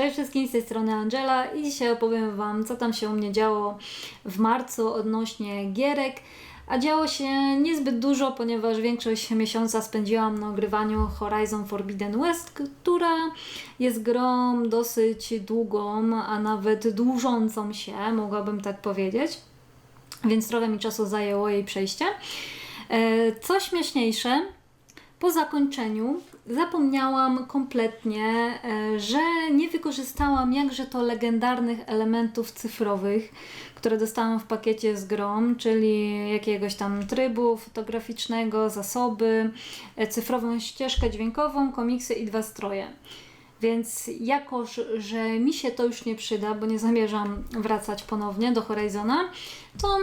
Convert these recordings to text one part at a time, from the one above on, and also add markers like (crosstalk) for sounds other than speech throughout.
Cześć wszystkim, z tej strony Angela i dzisiaj opowiem Wam, co tam się u mnie działo w marcu odnośnie gierek. A działo się niezbyt dużo, ponieważ większość miesiąca spędziłam na ogrywaniu Horizon Forbidden West, która jest grą dosyć długą, a nawet dłużącą się, mogłabym tak powiedzieć. Więc trochę mi czasu zajęło jej przejście. E, co śmieszniejsze, po zakończeniu zapomniałam kompletnie, e, że nie wykorzystałam jakże to legendarnych elementów cyfrowych, które dostałam w pakiecie z grą, czyli jakiegoś tam trybu fotograficznego, zasoby, e, cyfrową ścieżkę dźwiękową, komiksy i dwa stroje. Więc jakoż, że mi się to już nie przyda, bo nie zamierzam wracać ponownie do Horizona, to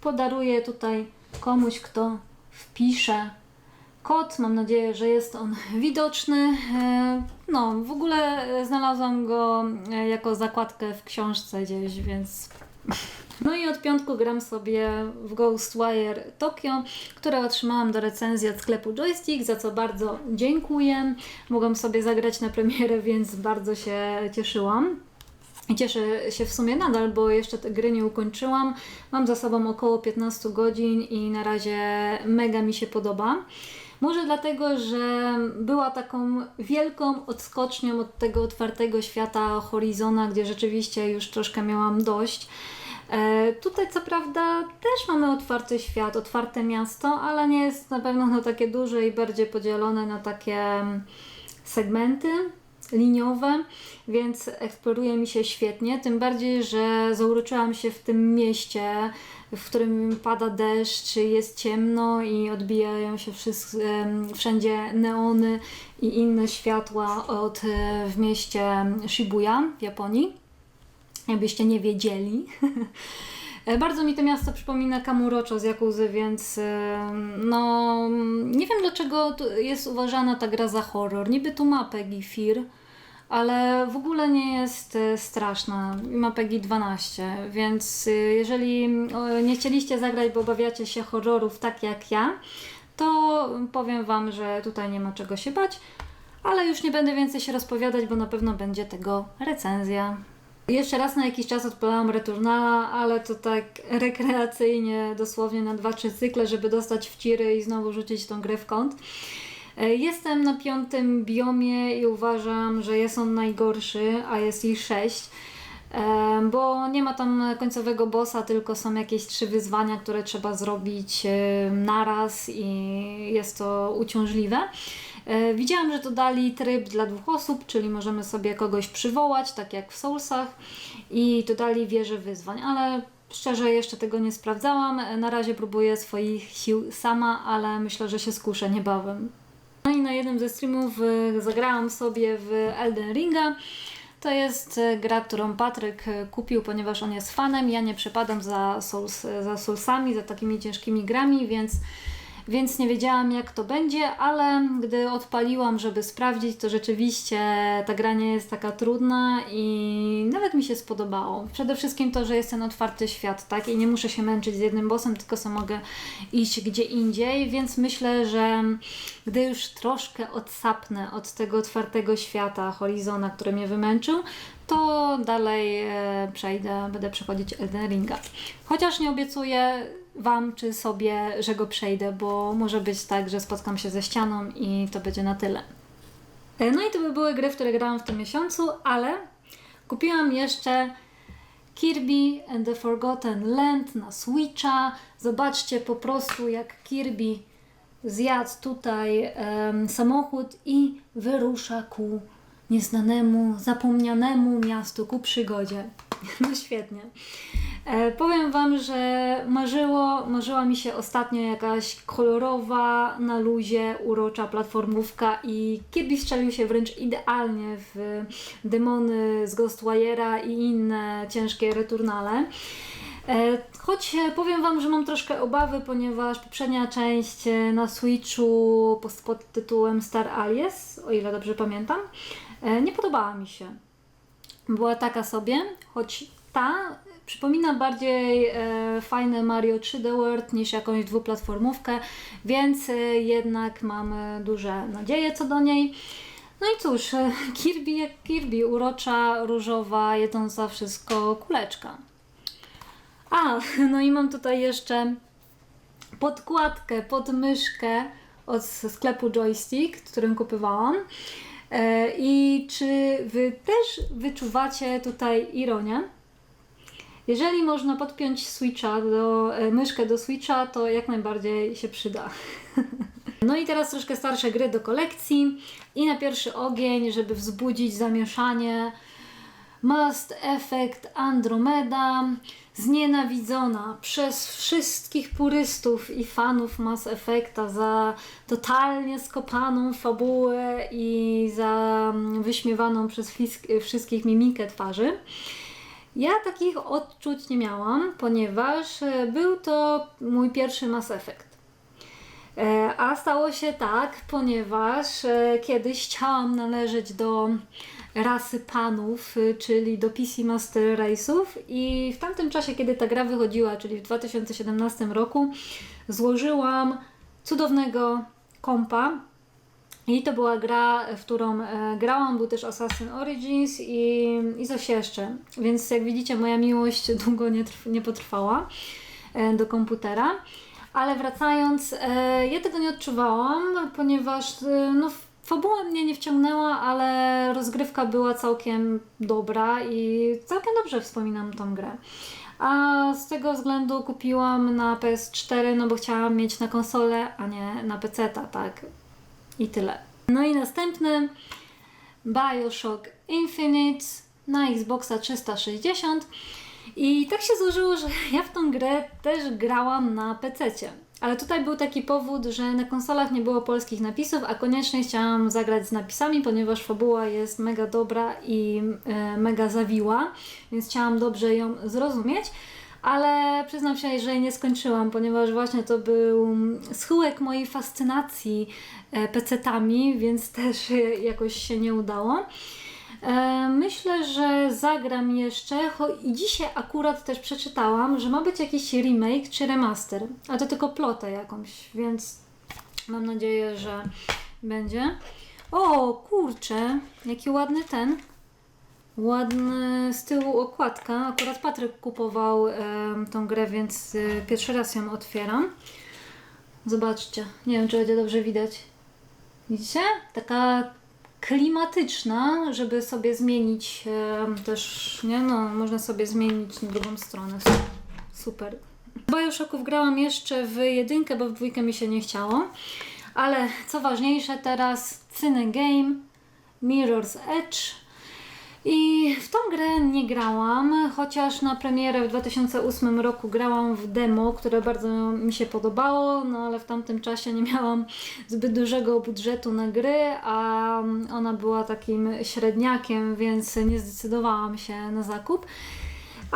podaruję tutaj komuś, kto wpisze kod. Mam nadzieję, że jest on (laughs) widoczny. E, no, w ogóle znalazłam go e, jako zakładkę w książce gdzieś, więc. (laughs) No i od piątku gram sobie w Ghostwire Tokyo, które otrzymałam do recenzji od sklepu Joystick, za co bardzo dziękuję. Mogłam sobie zagrać na premierę, więc bardzo się cieszyłam. Cieszę się w sumie nadal, bo jeszcze te gry nie ukończyłam. Mam za sobą około 15 godzin i na razie mega mi się podoba. Może dlatego, że była taką wielką odskocznią od tego otwartego świata Horizona, gdzie rzeczywiście już troszkę miałam dość. E, tutaj co prawda też mamy otwarty świat, otwarte miasto, ale nie jest na pewno no, takie duże i bardziej podzielone na takie segmenty liniowe, więc eksploruje mi się świetnie. Tym bardziej, że zauroczyłam się w tym mieście, w którym pada deszcz, jest ciemno i odbijają się wszędzie neony i inne światła od e, w mieście Shibuya w Japonii. Jakbyście nie wiedzieli. E, (laughs) bardzo mi to miasto przypomina Kamurocho z Jakuzy, więc no nie wiem dlaczego jest uważana ta gra za horror. Niby tu ma Peggy Fear, ale w ogóle nie jest e, straszna. Ma PEGI 12, więc e, jeżeli nie chcieliście zagrać, bo obawiacie się horrorów tak jak ja, to powiem Wam, że tutaj nie ma czego się bać, ale już nie będę więcej się rozpowiadać, bo na pewno będzie tego recenzja. Jeszcze raz na jakiś czas odpalałam Returnala, ale to tak rekreacyjnie, dosłownie na 2-3 cykle, żeby dostać w i znowu rzucić tą grę w kąt. E, jestem na piątym biomie i uważam, że jest on najgorszy, a jest ich sześć e, bo nie ma tam końcowego bossa, tylko są jakieś trzy wyzwania, które trzeba zrobić e, naraz i jest to uciążliwe. Widziałam, że dodali tryb dla dwóch osób, czyli możemy sobie kogoś przywołać, tak jak w Soulsach i dodali wieżę wyzwań, ale szczerze jeszcze tego nie sprawdzałam. Na razie próbuję swoich sił sama, ale myślę, że się skuszę niebawem. No i na jednym ze streamów e, zagrałam sobie w Elden Ringa. To jest e, gra, którą Patryk e, kupił, ponieważ on jest fanem. Ja nie przepadam za, Souls, za Soulsami, za takimi ciężkimi grami, więc więc nie wiedziałam jak to będzie, ale gdy odpaliłam, żeby sprawdzić, to rzeczywiście ta gra nie jest taka trudna i nawet mi się spodobało. Przede wszystkim to, że jest ten otwarty świat, tak? I nie muszę się męczyć z jednym bossem, tylko sobie mogę iść gdzie indziej, więc myślę, że gdy już troszkę odsapnę od tego otwartego świata, Horizona, który mnie wymęczył, to dalej e, przejdę, będę przechodzić Elden Ringa. Chociaż nie obiecuję Wam czy sobie, że go przejdę, bo może być tak, że spotkam się ze ścianą i to będzie na tyle. E, no i to by były gry, w które grałam w tym miesiącu, ale kupiłam jeszcze Kirby and the Forgotten Land na Switcha. Zobaczcie po prostu jak Kirby zjadł tutaj um, samochód i wyrusza ku nieznanemu, zapomnianemu miastu, ku przygodzie. (laughs) No świetnie. E, powiem Wam, że marzyło, marzyła mi się ostatnio jakaś kolorowa, na luzie, urocza platformówka i Kirby strzelił się wręcz idealnie w demony z Ghostwire'a i inne ciężkie returnale. E, choć powiem Wam, że mam troszkę obawy, ponieważ poprzednia część na Switchu pod tytułem Star Alias, o ile dobrze pamiętam, e, nie podobała mi się. Była taka sobie, choć ta Przypomina bardziej e, fajne Mario 3D World niż jakąś dwuplatformówkę, więc e, jednak mamy duże nadzieje co do niej. No i cóż, e, (laughs) Kirby jak Kirby, urocza, różowa, jedząca wszystko kuleczka. A, (laughs) no i mam tutaj jeszcze podkładkę pod od sklepu Joystick, którym kupowałam. E, I czy wy też wyczuwacie tutaj ironię? Jeżeli można podpiąć Switcha do, e, myszkę do Switcha, to jak najbardziej się przyda. (laughs) No i teraz troszkę starsze gry do kolekcji i na pierwszy ogień, żeby wzbudzić zamieszanie, Must Effect Andromeda, znienawidzona przez wszystkich purystów i fanów Mass Effecta za totalnie skopaną fabułę i za mm, wyśmiewaną przez wszystkich mimikę twarzy. Ja takich odczuć nie miałam, ponieważ e, był to mój pierwszy Mass Effect. E, A stało się tak, ponieważ e, kiedyś chciałam należeć do rasy panów, y, czyli do PC Master Race'ów i w tamtym czasie, kiedy ta gra wychodziła, czyli w 2017 roku, złożyłam cudownego kompa i to była gra, w którą e, grałam, był też Assassin Origins i, i coś jeszcze. Więc jak widzicie, moja miłość długo nie, trw- nie potrwała e, do komputera. Ale wracając, e, ja tego nie odczuwałam, ponieważ e, no, fabuła mnie nie wciągnęła, ale rozgrywka była całkiem dobra i całkiem dobrze wspominam tą grę. A z tego względu kupiłam na PS4, no bo chciałam mieć na konsolę, a nie na PC, tak. I tyle. No i następny Bioshock Infinite na Xboxa 360. I tak się złożyło, że (laughs) ja w tą grę też grałam na PC. Ale tutaj był taki powód, że na konsolach nie było polskich napisów, a koniecznie chciałam zagrać z napisami, ponieważ fabuła jest mega dobra i e, mega zawiła, więc chciałam dobrze ją zrozumieć. Ale przyznam się, że nie skończyłam, ponieważ właśnie to był schyłek mojej fascynacji e, PC-tami, więc też e, (laughs) jakoś się nie udało. E, Myślę, że zagram jeszcze i dzisiaj akurat też przeczytałam, że ma być jakiś remake czy remaster, a to tylko plotę jakąś, więc mam nadzieję, że będzie. O, kurczę, jaki ładny ten. Ładny z tyłu okładka. Akurat Patryk kupował em, tą grę, więc y, pierwszy raz ją otwieram. Zobaczcie, nie wiem czy będzie dobrze widać. Widzicie? Taka klimatyczna, żeby sobie zmienić em, też, nie no, można sobie zmienić na drugą stronę. Super. Bioshocków grałam jeszcze w jedynkę, bo w dwójkę mi się nie chciało. Ale co ważniejsze teraz, Cine Game, Mirror's Edge. I w tą grę nie grałam, chociaż na premierę w 2008 roku grałam w demo, które bardzo mi się podobało, no ale w tamtym czasie nie miałam zbyt dużego budżetu na gry, a ona była takim średniakiem, więc nie zdecydowałam się na zakup.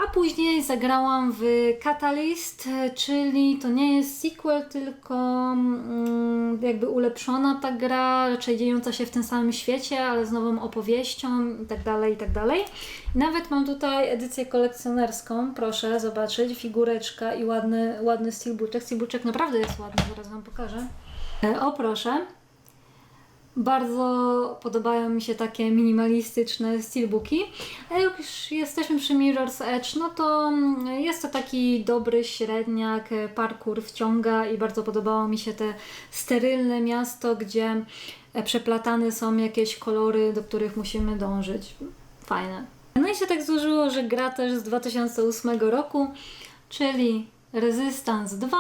A później zagrałam w Catalyst, czyli to nie jest sequel, tylko mm, jakby ulepszona ta gra, raczej dziejąca się w tym samym świecie, ale z nową opowieścią i tak dalej, i tak. Nawet mam tutaj edycję kolekcjonerską, proszę zobaczyć, figureczka i ładny, ładny steelbooczek. Steelbooczek naprawdę jest ładny, zaraz Wam pokażę. E, O proszę. Bardzo podobają mi się takie minimalistyczne steelbooki. A jak już jesteśmy przy Mirror's Edge, no to mm, jest to taki dobry średniak, e, parkour wciąga i bardzo podobało mi się te sterylne miasto, gdzie e, przeplatane są jakieś kolory, do których musimy dążyć. Fajne. No i się tak złożyło, że gra też z 2008 roku, czyli Resistance 2.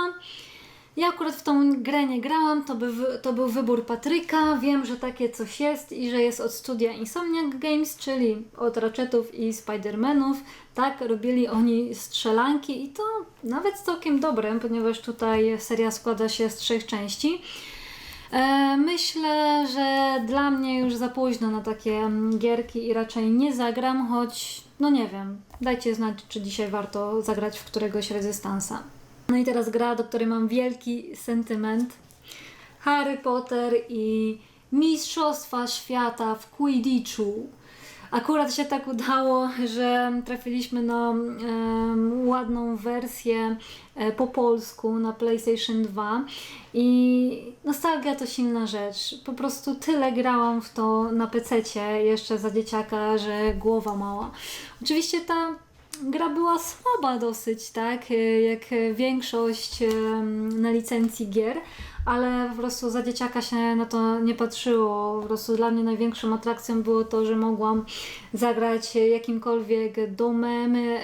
Ja akurat w tą grę nie grałam, to, by, to był wybór Patryka. Wiem, że takie coś jest i że jest od studia Insomniac Games, czyli od Ratchetów i Spidermanów. Tak, robili oni strzelanki i to nawet całkiem dobre, ponieważ tutaj seria składa się z trzech części. E, Myślę, że dla mnie już za późno na takie mm, gierki i raczej nie zagram, choć no nie wiem. Dajcie znać, czy dzisiaj warto zagrać w któregoś rezystansa. No i teraz gra, do której mam wielki sentyment. Harry Potter i Mistrzostwa Świata w Quidditchu. Akurat się tak udało, że trafiliśmy na em, ładną wersję e, po polsku na PlayStation 2 i nostalgia to silna rzecz. Po prostu tyle grałam w to na PC jeszcze za dzieciaka, że głowa mała. Oczywiście ta gra była słaba dosyć, tak? e, Jak większość na licencji gier, ale po prostu za dzieciaka się na to nie patrzyło. Po prostu dla mnie największą atrakcją było to, że mogłam zagrać jakimkolwiek domem e,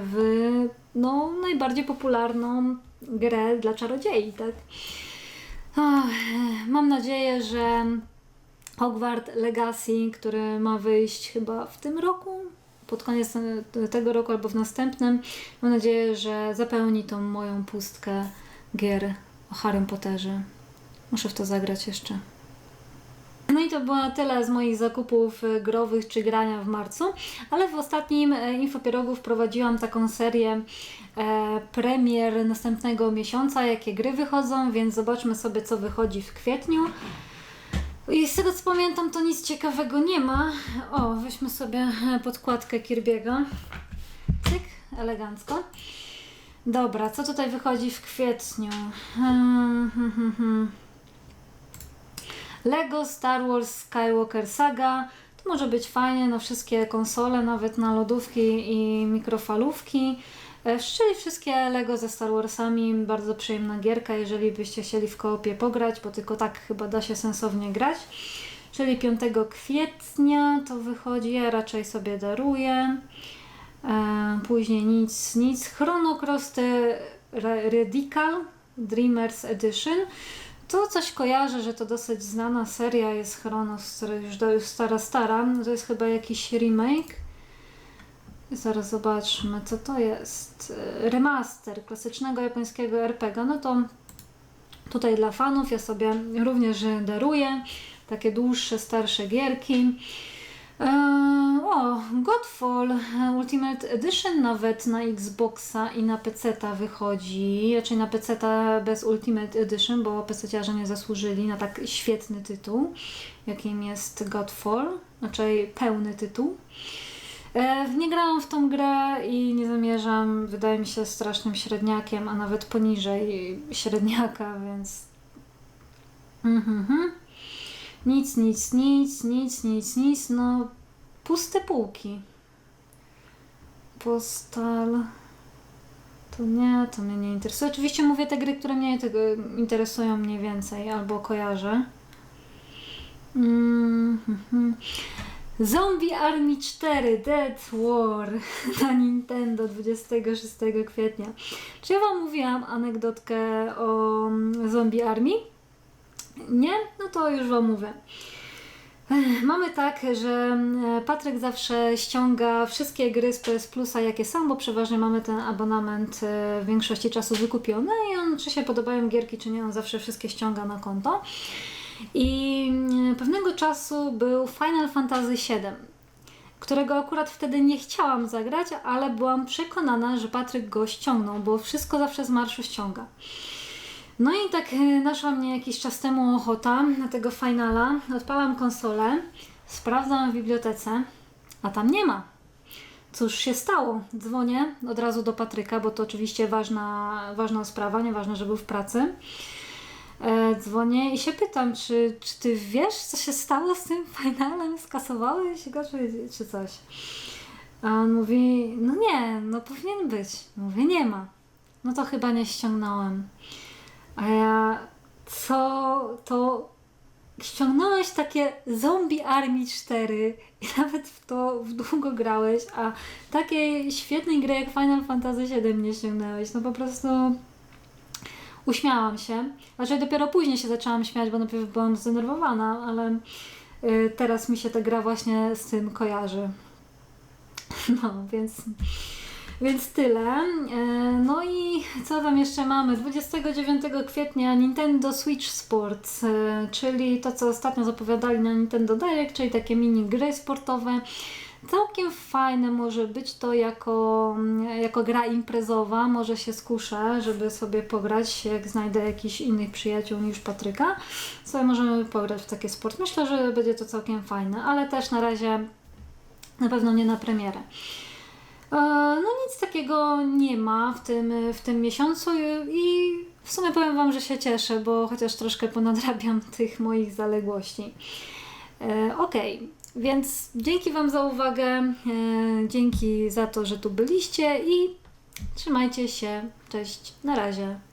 w no, najbardziej popularną grę dla czarodziei, tak? Mam nadzieję, że Hogwarts Legacy, który ma wyjść chyba w tym roku, pod koniec tego roku albo w następnym, mam nadzieję, że zapełni tą moją pustkę gier o Harrym Potterze. Muszę w to zagrać jeszcze. No i to było na tyle z moich zakupów e, growych czy grania w marcu, ale w ostatnim e, Infopierogu wprowadziłam taką serię e, premier następnego miesiąca, jakie gry wychodzą, więc zobaczmy sobie co wychodzi w kwietniu. I z tego co pamiętam to nic ciekawego nie ma. O, weźmy sobie podkładkę Kirby'ego. Cyk, elegancko. Dobra, co tutaj wychodzi w kwietniu? Hmm. Lego Star Wars Skywalker Saga. To może być fajnie na wszystkie konsole, nawet na lodówki i mikrofalówki. E, Czyli wszystkie Lego ze Star Warsami, bardzo przyjemna gierka, jeżeli byście chcieli w koopie pograć, bo tylko tak chyba da się sensownie grać. Czyli 5 kwietnia to wychodzi, ja raczej sobie daruję. E, później nic, nic. Chrono Cross Radical Dreamers Edition. To coś kojarzę, że to dosyć znana seria jest Chronos, która już stara, stara. To jest chyba jakiś remake. Zaraz zobaczmy, co to jest. E, Remaster klasycznego japońskiego RPG. No to tutaj dla fanów ja sobie również daruję takie dłuższe, starsze gierki. Eee, o, Godfall Ultimate Edition nawet na Xboxa i na PC-ta wychodzi. Raczej na PC-ta bez Ultimate Edition, bo PC-ciarze nie zasłużyli na tak świetny tytuł, jakim jest Godfall. Raczej pełny tytuł. E, nie grałam w tą grę i nie zamierzam. Wydaje mi się strasznym średniakiem, a nawet poniżej średniaka, więc. Mhm. mhm. Nic, nic, nic, nic, nic, nic. No, puste półki. Postal. To nie, to mnie nie interesuje. Oczywiście mówię te gry, które mnie tego interesują mniej więcej albo kojarzę. Mm, mhm. Zombie Army 4 Dead War (laughs) na Nintendo 26 kwietnia. Czy ja Wam mówiłam anegdotkę o mm, Zombie Army? Nie? No to już Wam mówię. Mamy tak, że e, Patryk zawsze ściąga wszystkie gry z PS Plusa, jakie są, bo przeważnie mamy ten abonament e, w większości czasu wykupiony i on, czy się podobają gierki, czy nie, on zawsze wszystkie ściąga na konto. I e, pewnego czasu był Final Fantasy VII, którego akurat wtedy nie chciałam zagrać, ale byłam przekonana, że Patryk go ściągnął, bo wszystko zawsze z marszu ściąga. No i tak e, naszła mnie jakiś czas temu ochota na tego finala. Odpalam konsolę, sprawdzam w bibliotece, a tam nie ma. Cóż się stało? Dzwonię od razu do Patryka, bo to oczywiście ważna, ważna sprawa, nieważne, że był w pracy. E, dzwonię i się pytam, czy, czy ty wiesz, co się stało z tym finalem? Skasowałeś go, czy, czy coś? A on mówi, no nie, no powinien być. Mówię, nie ma. No to chyba nie ściągnąłem. A ja, co to ściągnąłeś takie Zombie Army 4 i (laughs) nawet w to w długo grałeś, a takiej świetnej gry jak Final Fantasy VII nie ściągnąłeś. No po prostu uśmiałam się. Znaczy dopiero później się zaczęłam śmiać, bo najpierw byłam zdenerwowana, ale y, teraz mi się ta gra właśnie z tym kojarzy. (laughs) No, więc... Więc tyle. E, No i co tam jeszcze mamy? 29 kwietnia Nintendo Switch Sports, e, czyli to, co ostatnio zapowiadali na Nintendo Direct, czyli takie mini gry sportowe. Całkiem fajne może być to jako, jako gra imprezowa, może się skuszę, żeby sobie pograć, jak znajdę jakiś innych przyjaciół niż Patryka, sobie możemy pograć w taki sport. Myślę, że będzie to całkiem fajne, ale też na razie na pewno nie na premierę. E, no nic takiego nie ma w tym, w tym miesiącu i w sumie powiem Wam, że się cieszę, bo chociaż troszkę ponadrabiam (laughs) tych moich zaległości. E, okej, okay. Więc dzięki Wam za uwagę, e, dzięki za to, że tu byliście i trzymajcie się. Cześć, na razie.